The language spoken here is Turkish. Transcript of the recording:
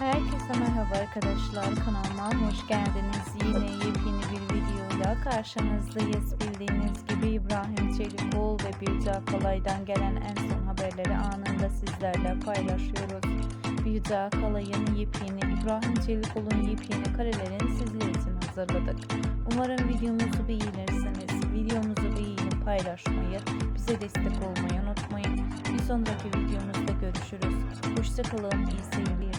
Herkese merhaba arkadaşlar kanalıma hoş geldiniz. Yine yepyeni bir videoyla karşınızdayız. Bildiğiniz gibi İbrahim Çelikoğlu ve Birce Akalay'dan gelen en son haberleri anında sizlerle paylaşıyoruz. Birce Akalay'ın yepyeni, İbrahim Çelikoğlu'nun yepyeni karelerini sizler için hazırladık. Umarım videomuzu beğenirsiniz. Videomuzu beğenip paylaşmayı, bize destek olmayı unutmayın. Bir sonraki videomuzda görüşürüz. Hoşçakalın, iyi seyirler.